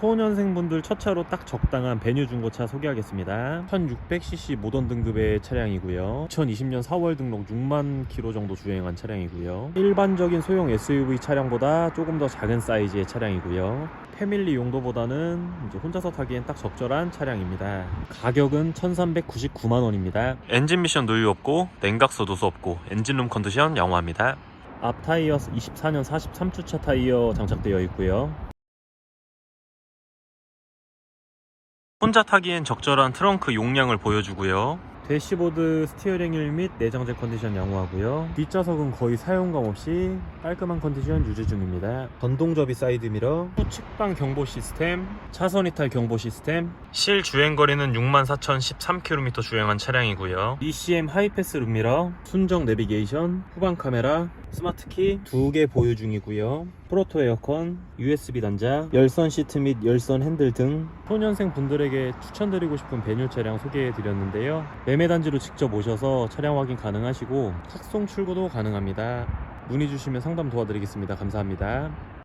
초년생분들 첫 차로 딱 적당한 베뉴 중고차 소개하겠습니다. 1600cc 모던 등급의 차량이고요. 2020년 4월 등록 6만 킬로 정도 주행한 차량이고요. 일반적인 소형 SUV 차량보다 조금 더 작은 사이즈의 차량이고요. 패밀리 용도보다는 이제 혼자서 타기엔 딱 적절한 차량입니다. 가격은 1399만 원입니다. 엔진 미션 누유 없고 냉각수 누수 없고 엔진룸 컨디션 영화입니다. 앞 타이어 24년 43주차 타이어 장착되어 있고요. 혼자 타기엔 적절한 트렁크 용량을 보여주고요. 대시보드 스티어링 휠및 내장재 컨디션 양호하고요. 뒷좌석은 거의 사용감 없이 깔끔한 컨디션 유지 중입니다. 전동 접이 사이드 미러, 후측방 경보 시스템, 차선 이탈 경보 시스템, 실 주행 거리는 64,013km 주행한 차량이고요. ECM 하이패스 룸미러, 순정 내비게이션, 후방 카메라, 스마트 키 두 개 보유 중이고요. 프로토 에어컨, USB 단자, 열선 시트 및 열선 핸들 등 소년생 분들에게 추천드리고 싶은 배뉴 차량 소개해 드렸는데요. 매매 단지로 직접 오셔서 차량 확인 가능하시고 탁송 출고도 가능합니다. 문의 주시면 상담 도와드리겠습니다. 감사합니다.